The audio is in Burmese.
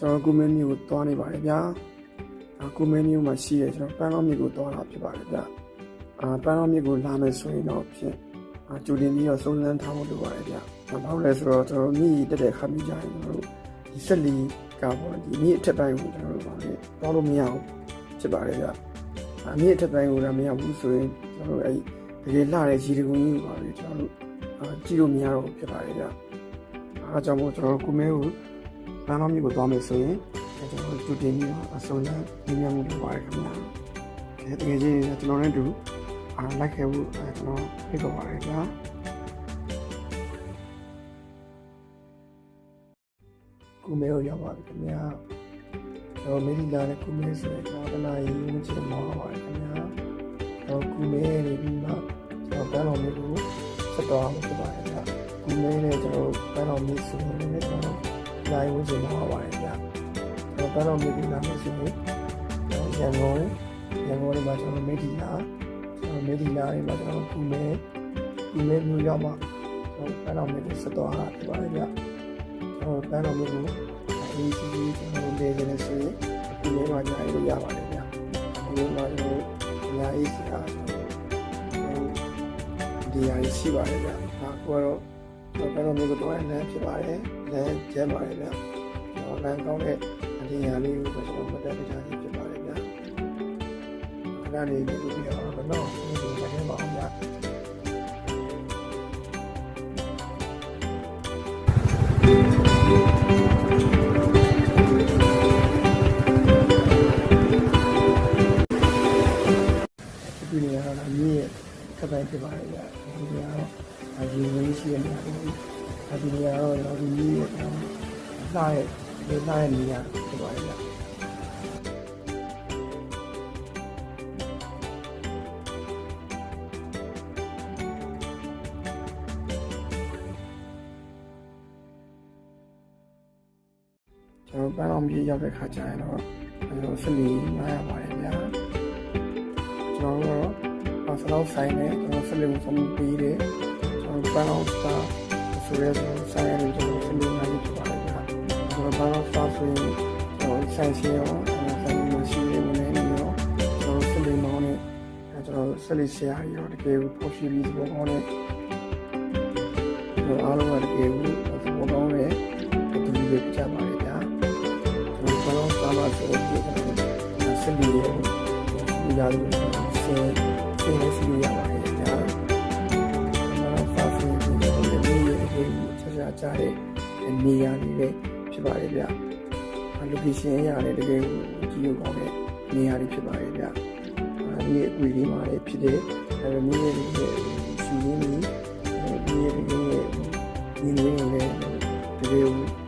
ကျွန်တော်ကုမင်းမျိုးကိုသွားနေပါတယ်ဗျာအာကုမင်းမျိုးမှာရှိရကျွန်တော်ပန်းတော်မျိုးကိုသွားတာဖြစ်ပါတယ်ဗျာအာပန်းတော်မျိုးကိုလာမယ်ဆိုရင်တော့ဖြင့်အာကျူတင်ပြီးတော့စုံစမ်းထားဖို့လိုပါတယ်ဗျာဘာလို့လဲဆိုတော့ကျွန်တော်မြည်တက်တဲ့ခါမျိုးကြရင်ကျွန်တော်တို့ဒီဆက်လီကပေါ့ဒီမြည်အထက်ပိုင်းကိုကျွန်တော်တို့ပါလေသွားလို့မရဘူးဖြစ်ပါတယ်ဗျာအမြည်အထက်ပိုင်းကိုလည်းမရဘူးဆိုရင်ကျွန်တော်တို့အဲ့တကယ်လှတဲ့ရေတကုံကြီးကိုပါလေကျွန်တော်တို့အာကြည့်လို့မရတော့ဘူးဖြစ်ပါတယ်ဗျာအားကြောင့်မို့ကျွန်တော်ကုမဲကို လမ်းတော်မျိုးကိုသွားမယ်ဆိုရင်အဲကျွန်တော်တို့တင်ပြီးတော့အစုံနဲ့ညီမြမှုလုပ်ပါရခင်ဗျာ။အဲတကယ်ချင်းကျွန်တော်နဲ့တူအာလိုက်ခဲ့ဖို့အဲကျွန်တော်ဖိတ်ခေါ်ပါရခင်ဗျာ။ကုမဲကိုရောက်ပါပြီခင်ဗျာ။ကျွန်တော်မေဒီလာနဲ့ကုမဲဆိုရင်ကျွန်တော်တနာရီဝန်းကျင်မှာပါရခင်ဗျာ။ကျွန်တော်ကုမဲနေပြီးမှကျွန်တော်တန်းတော်မျိုးကိုဆက်တော်အောင်လုပ်ပါရခင်ဗျာ။ကုမဲနဲ့ကျွန်တော်တန်းတော်မျိုးဆိုရင်လည်းကျွန်တော် နိုင်ဝင်ချင်တော့ပါတယ်ဗျ။ကျွန်တော်ကတော့မြေပြင်လာမယ်ဆိုရင်ရန်ကုန်ရန်ကုန်မှာကျွန်တော်မေဒီလာကျွန်တော်မေဒီလာတွေမှာကျွန်တော်ကုမဲကုမဲမျိုးရောက်မှကျွန်တော်ပန်းတော်မျိုးကိုဆက်သွားတာဖြစ်ပါတယ်ဗျ။ကျွန်တော်ပန်းတော်မျိုးကိုအေးစီးစီးကျွန်တော်လေးနေဆိုရင်ကုမဲမှာညာရေးလို့ရပါတယ်ဗျ။ကုမဲမှာကျွန်တော်ညာရေးစီတာကျွန်တော်ဒီအရေးရှိပါတယ်ဗျ။ဒါကတော့ ကျွန်တော်ပန်းတော်မျိုးကိုတော့လမ်းဖြစ်ပါတယ်လမ်းကျဲပါတယ်ဗျ။ကျွန်တော်လမ်းကောင်းတဲ့အဒီဟာလေးကိုကျွန်တော်မတက်တခြားစီဖြစ်ပါတယ်ဗျ။ခဏလေးပြုပြီးတော့တော့ဒီလိုလည်းမအောင်ဗျ။ဒီနေရာတော့မြေရဲ့ခက်ပိုင်းဖြစ်ပါတယ်ဗျ။ဒီနေရာတော့ အရင်ကလေးရှိရနေတယ်။ဒီနေရာတော့တော့ဒီမြေရဲ့လာရဲ့ဒီလာရဲ့နေရာဖြစ်ပါတယ်ဗျ။ကျွန်တော်ပန်းအောင်ပြေးရောက်တဲ့ခါကျရင်တော့အဲလိုစလီ900ပါတယ်ဗျာကျွန်တော်တို့တော့ဆလောက်ဆိုင်နဲ့ကျွန်တော်စလီကိုဖုန်းပေးတယ် ကျွန်တော်ပန်းအောင်စတာဆိုရဲကျွန်တော်ဆိုင်ရနေကျွန်တော်စလီ900ဖြစ်ပါတယ်ဗျာကျွန်တော်ပန်းအောင်စတာဆိုရင်ကျွန်တော်ဆိုင်ရှင်းရောဆိုင်မရှိရမနေနေရောကျွန်တော်စလီမောင်းနဲ့အဲကျွန်တော်စလီဆရာကြီးရောတကယ်ကိုပေါ်ရှိပြီးသဘောကောင်းတဲ့ကျွန်တော်အားလုံးကတကယ်ကိုသဘောကောင်းတဲ့ဒီလိုပဲကြပါလေဗျာကျွန်တော်ဘာလို့စာမဆိုပြီးတော့ဆက်ပြီးတော့ဒီလာလို့ဆင်းဆင်းလို့ရှိရပါတယ် ကြတဲ့နေရာတွေပဲဖြစ်ပါတယ်ဗျ။ location အရာလည်းတကယ်ကိုကြီးရုပ်ကောင်းတဲ့နေရာတွေဖြစ်ပါတယ်ဗျ။အဲဒီအကွေလေးမှာလည်းဖြစ်တဲ့အဲဒီမျိုးရဲ့စီးရင်းကြီးအဲဒီမျိုးရဲ့ဒီလိုမျိုးလည်းတကယ်ကို